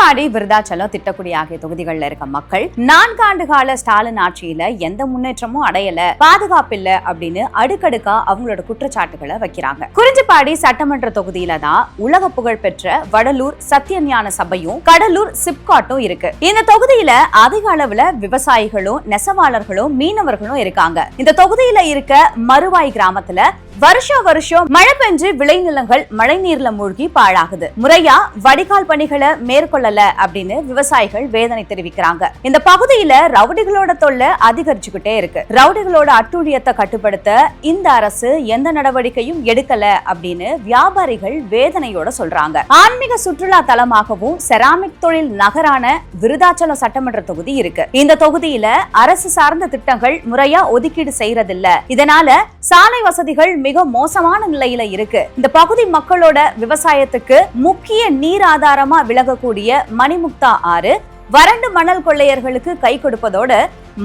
எடப்பாடி விருதாச்சலம் திட்டக்குடி ஆகிய தொகுதிகளில் இருக்க மக்கள் நான்காண்டு கால ஸ்டாலின் ஆட்சியில எந்த முன்னேற்றமும் அடையல பாதுகாப்பு இல்ல அப்படின்னு அடுக்கடுக்கா அவங்களோட குற்றச்சாட்டுகளை வைக்கிறாங்க. குறிஞ்சிப்பாடி சட்டமன்ற தொகுதியில தான் உலக புகழ் பெற்ற வடலூர் சத்தியஞான சபையும் கடலூர் சிப்காட்டும் இருக்கு. இந்த தொகுதியில அதிக அளவுல விவசாயிகளும் நெசவாளர்களும் மீனவர்களும் இருக்காங்க. இந்த தொகுதியில இருக்க மறுவாய் கிராமத்துல வருஷம் வருஷம் மழை பெஞ்சு விளைநிலங்கள் மழை நீர்ல மூழ்கி பாழாகுது. முறையா வடிகால் பணிகளை மேற்கொள்ளல அப்படின்னு விவசாயிகள் வேதனை தெரிவிக்கிறாங்க. இந்த பகுதியில ரவுடிகளோட தொல்லை அதிகரிச்சுக்கிட்டே இருக்கு. ரவுடிகளோட அட்டூழியத்தை கட்டுப்படுத்த இந்த அரசு எந்த நடவடிக்கையும் எடுக்கல அப்படின்னு வியாபாரிகள் வேதனையோட சொல்றாங்க. ஆன்மீக சுற்றுலா தலமாகவும் செராமிக் தொழில் நகரான விருதாச்சலம் சட்டமன்ற தொகுதி இருக்கு. இந்த தொகுதியில அரசு சார்ந்த திட்டங்கள் முறையா ஒதுக்கீடு செய்யறதில்ல. இதனால சாலை வசதிகள் மிக மோசமான நிலையில இருக்கு. இந்த பகுதி மக்களோட விவசாயத்துக்கு முக்கிய நீர் ஆதாரமா விலகக்கூடிய மணிமுக்தா ஆறு வறண்டு மணல் கொள்ளையர்களுக்கு கை கொடுப்பதோடு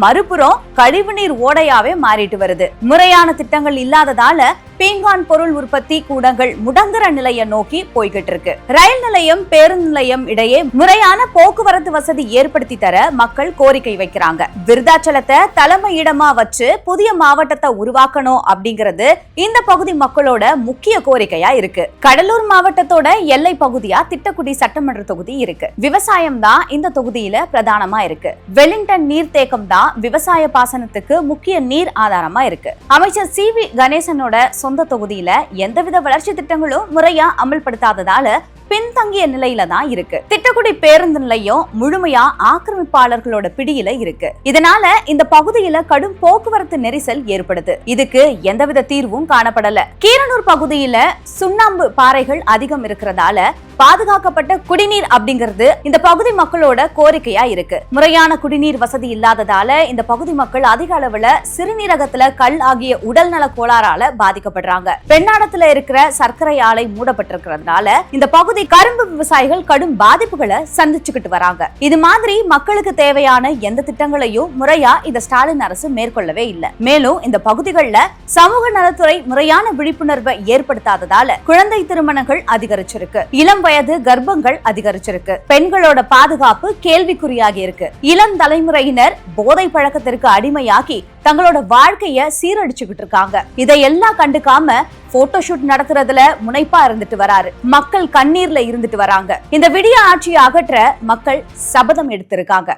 மறுபுறம் கழிவுநீர் ஓடையாவே மாறிட்டு வருது. முறையான திட்டங்கள் இல்லாததால பீங்கான் பொருள் உற்பத்தி கூடங்கள் முடங்குற நிலையை நோக்கி போய்கிட்டு இருக்கு ரயில் நிலையம் பேருந்து நிலையம் இடையே முறையான போக்குவரத்து வசதி ஏற்படுத்தி தர மக்கள் கோரிக்கை வைக்கிறாங்க. விருதாச்சலத்தை தலைமையிடமா வச்சு புதிய மாவட்டத்தை உருவாக்கணும் அப்படிங்கிறது இந்த பகுதி மக்களோட முக்கிய கோரிக்கையா இருக்கு. கடலூர் மாவட்டத்தோட எல்லை பகுதியா திட்டக்குடி சட்டமன்ற தொகுதி இருக்கு. விவசாயம் தான் இந்த தொகுதியில பிரதானமா இருக்கு. வெலிங்டன் நீர்த்தேக்கம் தான் விவசாய பாசனத்துக்கு முக்கிய நீர் ஆதாரமா இருக்கு. அமைச்சர் சி வி கணேசனோட சொந்த தொகுதியில எந்தவித வளர்ச்சி திட்டங்களும் முறையா அமல்படுத்தாததால பின்தங்கிய நிலையில தான் இருக்கு. திட்டக்குடி பேருந்து நிலையம் முழுமையா ஆக்கிரமிப்பாளர்களோட பிடியில இருக்கு. இதனால இந்த பகுதியில கடும் போக்குவரத்து நெரிசல் ஏற்படுது. இதுக்கு எந்தவித தீர்வும் காணப்படல. கீரனூர் பகுதியில சுண்ணாம்பு பாறைகள் அதிகம் இருக்கிறதால பாதுகாக்கப்பட்ட குடிநீர் அப்படிங்கிறது இந்த பகுதி மக்களோட கோரிக்கையா இருக்கு. முறையான குடிநீர் வசதி இல்லாததால இந்த பகுதி மக்கள் அதிக அளவுல சிறுநீரகத்துல கல் ஆகிய உடல் நல கோளாறால பாதிக்கப்படுறாங்க. பெண்ணாடத்துல இருக்கிற சர்க்கரை ஆலை மூடப்பட்டிருக்கிறதுனால இந்த பகுதி கரும்பு விவசாயிகள் கடும் பாதிப்புகளை சந்திச்சுக்கிட்டு வராங்க. இது மாதிரி மக்களுக்கு தேவையான எந்த திட்டங்களையும் முறையா இந்த ஸ்டாலின் அரசு மேற்கொள்ளவே இல்லை. மேலும் இந்த பகுதிகளில் சமூக நலத்துறை முறையான விழிப்புணர்வை ஏற்படுத்தாததால குழந்தை திருமணங்கள் அதிகரிச்சிருக்கு. இளம் வயது கர்ப்பங்கள் அதிகரிச்சிருக்கு. பெண்களோட பாதுகாப்பு கேள்விக்குறியாகி இருக்கு. இளம் தலைமுறையினர் போதை பழக்கத்திற்கு அடிமையாகி தங்களோட வாழ்க்கைய சீரடிச்சுக்கிட்டு இருக்காங்க. இதையெல்லாம் கண்டுக்காம போட்டோஷூட் நடத்துறதுல முனைப்பா இருந்துட்டு வராரு. மக்கள் கண்ணீர்ல இருந்துட்டு வராங்க. இந்த விடிய ஆட்சியை அகற்ற மக்கள் சபதம் எடுத்திருக்காங்க.